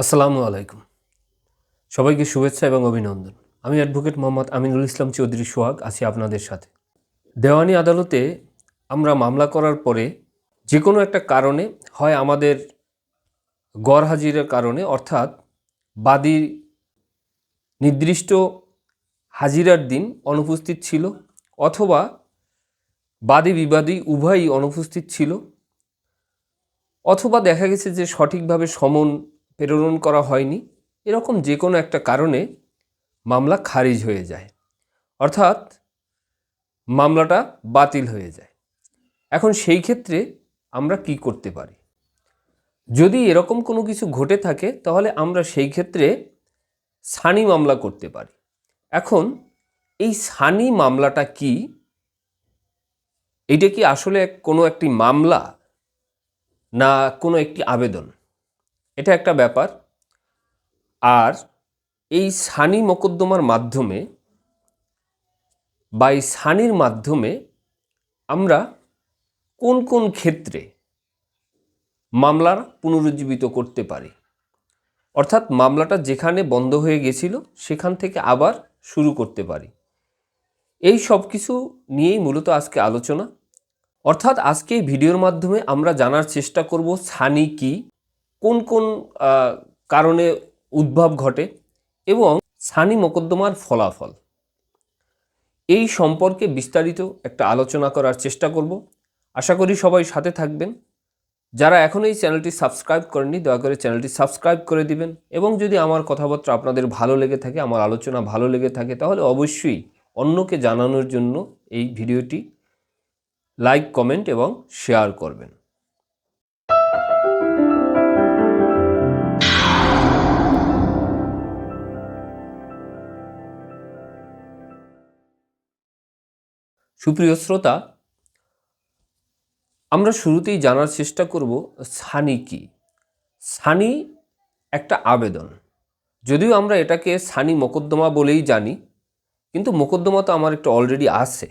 আসসালামু আলাইকুম। সবাইকে শুভেচ্ছা এবং অভিনন্দন। আমি অ্যাডভোকেট মোহাম্মদ আমিনুল ইসলাম চৌধুরী সোহাগ, আছি আপনাদের সাথে। দেওয়ানি আদালতে আমরা মামলা করার পরে যে কোনো একটা কারণে হয় আমাদের গড় হাজিরের কারণে, অর্থাৎ বাদী নির্দিষ্ট হাজিরার দিন অনুপস্থিত ছিল অথবা বাদী বিবাদী উভয়ই অনুপস্থিত ছিল, অথবা দেখা গেছে যে সঠিকভাবে সমন প্রেরণ করা হয়নি। এরকম যে কোনো একটা কারণে মামলা খারিজ হয়ে যায়। অর্থাৎ মামলাটা বাতিল হয়ে যায়। এখন সেই ক্ষেত্রে আমরা কি করতে পারি? যদি এরকম কোনো কিছু ঘটে থাকে, তাহলে আমরা সেই ক্ষেত্রে সানি মামলা করতে পারি। এখন এই সানি মামলাটা কি? এটা কি আসলে কোনো একটি মামলা না কোনো একটি আবেদন? এটা একটা ব্যাপার। আর এই সানি মকদ্দমার মাধ্যমে বা এই সানির মাধ্যমে আমরা কোন কোন ক্ষেত্রে মামলার পুনরুজ্জীবিত করতে পারি? অর্থাৎ মামলাটা যেখানে বন্ধ হয়ে গেছিল সেখান থেকে আবার শুরু করতে পারি। এই সব কিছু নিয়েই মূলত আজকে আলোচনা। অর্থাৎ আজকে এই ভিডিওর মাধ্যমে আমরা জানার চেষ্টা করব সানি কি? কোন কোন কারণে উদ্ভব ঘটে এবং সানি মোকদ্দমার ফলাফল। এই সম্পর্কে বিস্তারিত একটা আলোচনা করার চেষ্টা করব। আশা করি সবাই সাথে থাকবেন। যারা এখন এই চ্যানেলটি সাবস্ক্রাইব করেননি, দয়া করে চ্যানেলটি সাবস্ক্রাইব করে দিবেন এবং যদি আমার কথাবার্তা আপনাদের ভালো লেগে থাকে, আমার আলোচনা ভালো লেগে থাকে, তাহলে অবশ্যই অন্যকে জানানোর জন্য এই ভিডিওটি লাইক, কমেন্ট এবং শেয়ার করবেন। সুপ্রিয় শ্রোতা, আমরা শুরুতেই জানার চেষ্টা করব সানি কি। সানি একটা আবেদন। যদিও আমরা এটাকে সানি মোকদ্দমা বলেই জানি, কিন্তু মোকদ্দমা তো আমার একটা অলরেডি আছে।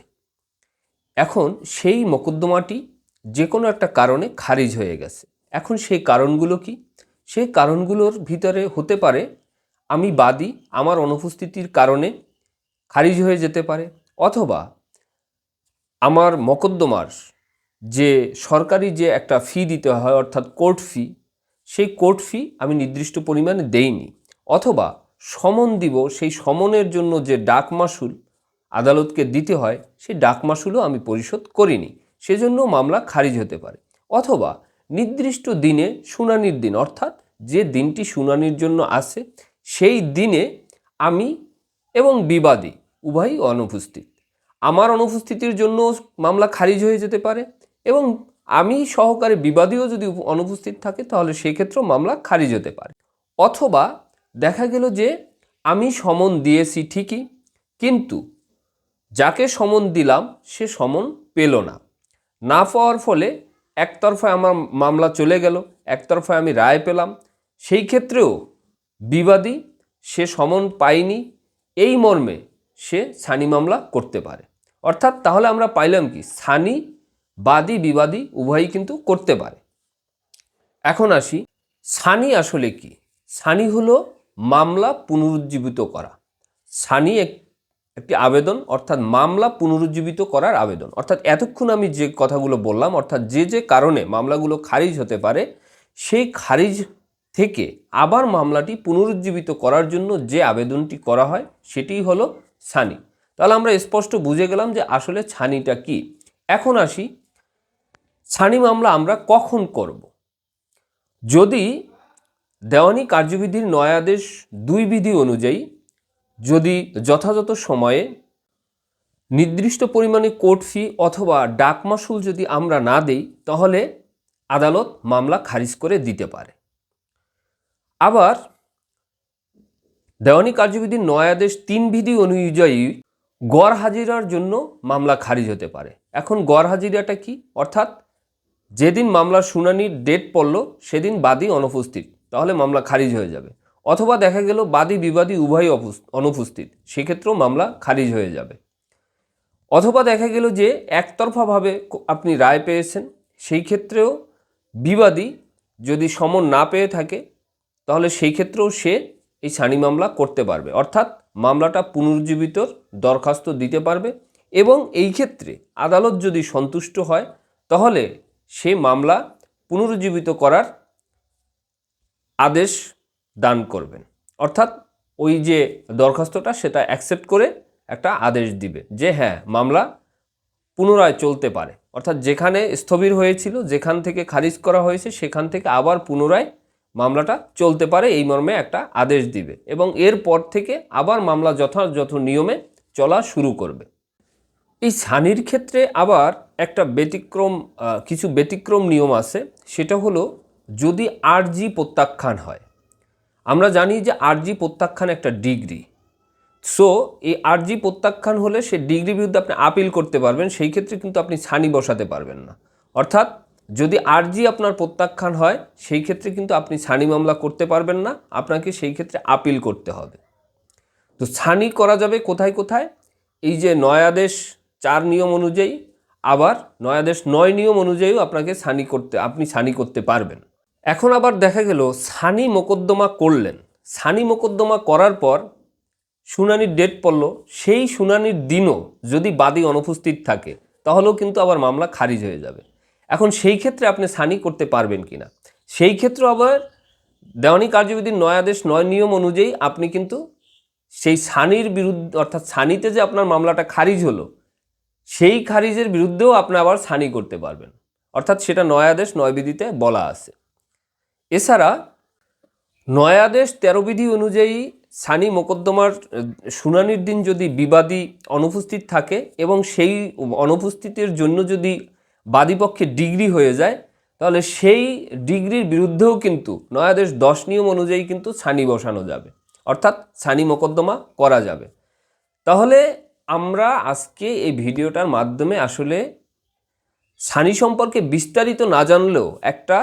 এখন সেই মোকদ্দমাটি যে কোনো একটা কারণে খারিজ হয়ে গেছে। এখন সেই কারণগুলো কি? সেই কারণগুলোর ভিতরে হতে পারে, আমি বাদী আমার অনুপস্থিতির কারণে খারিজ হয়ে যেতে পারে, অথবা আমার মকদ্দমার যে সরকারি যে একটা ফি দিতে হয়, অর্থাৎ কোর্ট ফি সেই কোর্ট ফি আমি নির্দিষ্ট পরিমাণে দেইনি। অথবা সমন দিব, সেই সমনের জন্য যে ডাক মাসুল আদালতকে দিতে হয়, সেই ডাক মাসুলও আমি পরিশোধ করিনি। সেজন্য মামলা খারিজ হতে পারে। অথবা নির্দিষ্ট দিনে শুনানির দিন, অর্থাৎ যে দিনটি শুনানির জন্য আসে সেই দিনে আমি এবং বিবাদী উভয়ই অনুপস্থিত। আমার অনুপস্থিতির জন্য মামলা খারিজ হয়ে যেতে পারে এবং আমি সহকারে বিবাদীও যদি অনুপস্থিত থাকে তাহলে সেই ক্ষেত্রেও মামলা খারিজ হতে পারে। অথবা দেখা গেল যে আমি সমন দিয়েছি ঠিকই, কিন্তু যাকে সমন দিলাম সে সমন পেল না। না পাওয়ার ফলে একতরফায় আমার মামলা চলে গেল, একতরফায় আমি রায় পেলাম। সেই ক্ষেত্রেও বিবাদী সে সমন পায়নি, এই মর্মে সে সানি মামলা করতে পারে। অর্থাৎ তাহলে আমরা পাইলাম কি? সানি বাদী, বিবাদী উভয়ই কিন্তু করতে পারে। এখন আসি সানি আসলে কি? সানি হলো মামলা পুনরুজ্জীবিত করা। সানি এক, একটি আবেদন, অর্থাৎ মামলা পুনরুজ্জীবিত করার আবেদন। অর্থাৎ এতক্ষণ আমি যে কথাগুলো বললাম, অর্থাৎ যে যে কারণে মামলাগুলো খারিজ হতে পারে, সেই খারিজ থেকে আবার মামলাটি পুনরুজ্জীবিত করার জন্য যে আবেদনটি করা হয়, সেটিই হলো ছানি তাহলে আমরা স্পষ্ট বুঝে গেলাম যে আসলে ছানিটা কি। এখন আসি, ছানি মামলা আমরা কখন করব? যদি দেওয়ানি কার্যবিধির নয়াদেশ দুই বিধি অনুযায়ী, যদি যথাযথ সময়ে নির্দিষ্ট পরিমাণে কোর্ট ফি অথবা ডাক মাসুল যদি আমরা না দেই, তাহলে আদালত মামলা খারিজ করে দিতে পারে। আবার, দেওয়ানি কার্যবিধির নয়াদেশ তিন বিধি অনুযায়ী গড় হাজিরার জন্য মামলা খারিজ হতে পারে। এখন গড় হাজিরাটা কি? অর্থাৎ যেদিন মামলার শুনানির ডেট পড়ল, সেদিন বাদী অনুপস্থিত, তাহলে মামলা খারিজ হয়ে যাবে। অথবা দেখা গেল বাদী বিবাদী অপুস- অনুপস্থিত, সেক্ষেত্রেও মামলা খারিজ হয়ে যাবে। অথবা দেখা গেল যে একতরফাভাবে আপনি রায় পেয়েছেন, সেই ক্ষেত্রেও বিবাদী যদি সমন না পেয়ে থাকে, তাহলে সেই ক্ষেত্রেও সে এই সানি মামলা করতে পারবে। অর্থাৎ মামলাটা পুনর্জীবিতর দরখাস্ত দিতে পারবে এবং এই ক্ষেত্রে আদালত যদি সন্তুষ্ট হয়, তাহলে সে মামলা পুনরুজ্জীবিত করার আদেশ দান করবেন। অর্থাৎ ওই যে দরখাস্তটা, সেটা অ্যাকসেপ্ট করে একটা আদেশ দিবে যে হ্যাঁ মামলা পুনরায় চলতে পারে। অর্থাৎ যেখানে স্থবির হয়েছিল, যেখান থেকে খারিজ করা হয়েছে, সেখান থেকে আবার পুনরায় মামলাটা চলতে পারে, এই মর্মে একটা আদেশ দিবে এবং এরপর থেকে আবার মামলা যথাযথ নিয়মে চলা শুরু করবে। এই সানির ক্ষেত্রে আবার একটা ব্যতিক্রম কিছু ব্যতিক্রম নিয়ম আছে, সেটা হলো যদি আরজি প্রত্যাখ্যান হয়। আমরা জানি যে আরজি প্রত্যাখ্যান একটা ডিগ্রি। সো, এই আরজি প্রত্যাখ্যান হলে সে ডিগ্রি বিরুদ্ধে আপনি আপিল করতে পারবেন, সেই ক্ষেত্রে কিন্তু আপনি ছানি বসাতে পারবেন না। অর্থাৎ যদি আরজি আপনার প্রত্যাখ্যান হয়, সেই ক্ষেত্রে কিন্তু আপনি ছানি মামলা করতে পারবেন না, আপনাকে সেই ক্ষেত্রে আপিল করতে হবে। তো ছানি করা যাবে কোথায় কোথায়? এই যে নয়াদেশ চার নিয়ম অনুযায়ী, আবার নয়াদেশ নয় নিয়ম অনুযায়ীও আপনাকে ছানি করতে, আপনি ছানি করতে পারবেন। এখন আবার দেখা গেল, ছানি মোকদ্দমা করলেন। ছানি মোকদ্দমা করার পর শুনানির ডেট পড়ল, সেই শুনানির দিনও যদি বাদী অনুপস্থিত থাকে, তাহলেও কিন্তু আবার মামলা খারিজ হয়ে যাবে। এখন সেই ক্ষেত্রে আপনি সানি করতে পারবেন কি না সেই ক্ষেত্রে আবার দেওয়ানি কার্যবিধির নয়াদেশ নয় নিয়ম অনুযায়ী আপনি কিন্তু সেই সানির বিরুদ্ধে, অর্থাৎ সানিতে যে আপনার মামলাটা খারিজ হলো, সেই খারিজের বিরুদ্ধেও আপনি আবার সানি করতে পারবেন। অর্থাৎ সেটা নয়াদেশ নয় বিধিতে বলা আছে। এছাড়া নয়াদেশ তেরো বিধি অনুযায়ী সানি মোকদ্দমার শুনানির দিন যদি বিবাদী অনুপস্থিত থাকে এবং সেই অনুপস্থিতির জন্য যদি বাদীপক্ষে ডিগ্রি হয়ে যায়, তাহলে সেই ডিগ্রির বিরুদ্ধেও কিন্তু নয়াদেশ দশ নিয়ম অনুযায়ী কিন্তু ছানি বসানো যাবে। অর্থাৎ ছানি মোকদ্দমা করা যাবে। তাহলে আমরা আজকে এই ভিডিওটার মাধ্যমে আসলে ছানি সম্পর্কে বিস্তারিত না জানলেও একটা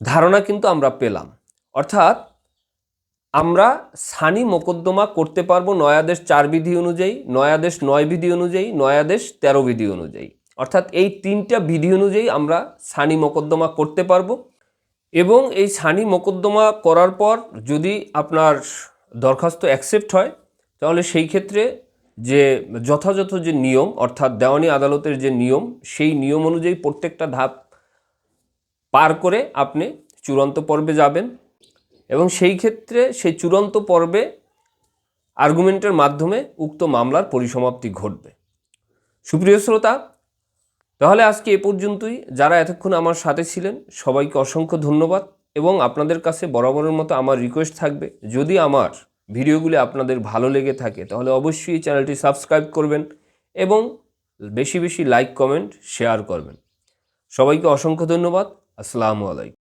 ধারণা কিন্তু আমরা পেলাম। অর্থাৎ আমরা সানি মোকদ্দমা করতে পারব নয়াদেশ চার বিধি অনুযায়ী, নয়াদেশ নয় বিধি অনুযায়ী, নয়াদেশ তেরো বিধি অনুযায়ী। অর্থাৎ এই তিনটা বিধি অনুযায়ী আমরা সানি মোকদ্দমা করতে পারব। এবং এই সানি মোকদ্দমা করার পর যদি আপনার দরখাস্ত অ্যাকসেপ্ট হয়, তাহলে সেই ক্ষেত্রে যে যথাযথ যে নিয়ম, অর্থাৎ দেওয়ানি আদালতের যে নিয়ম, সেই নিয়ম অনুযায়ী প্রত্যেকটা ধাপ পার করে আপনি চূড়ান্ত পর্বে যাবেন। এবং সেই ক্ষেত্রে সেই চূড়ান্ত পর্বে আর্গুমেন্টের মাধ্যমে উক্ত মামলার পরিসমাপ্তি ঘটবে। সুপ্রিয় শ্রোতা, তাহলে আজকে এ পর্যন্তই। যারা এতক্ষণ আমার সাথে ছিলেন, সবাইকে অসংখ্য ধন্যবাদ এবং আপনাদের কাছে বরাবরের মতো আমার রিকোয়েস্ট থাকবে। যদি আমার ভিডিওগুলি আপনাদের ভালো লেগে থাকে, তাহলে অবশ্যই চ্যানেলটি সাবস্ক্রাইব করবেন এবং বেশি বেশি লাইক কমেন্ট শেয়ার করবেন। সবাইকে অসংখ্য ধন্যবাদ। আসসালামু আলাইকুম।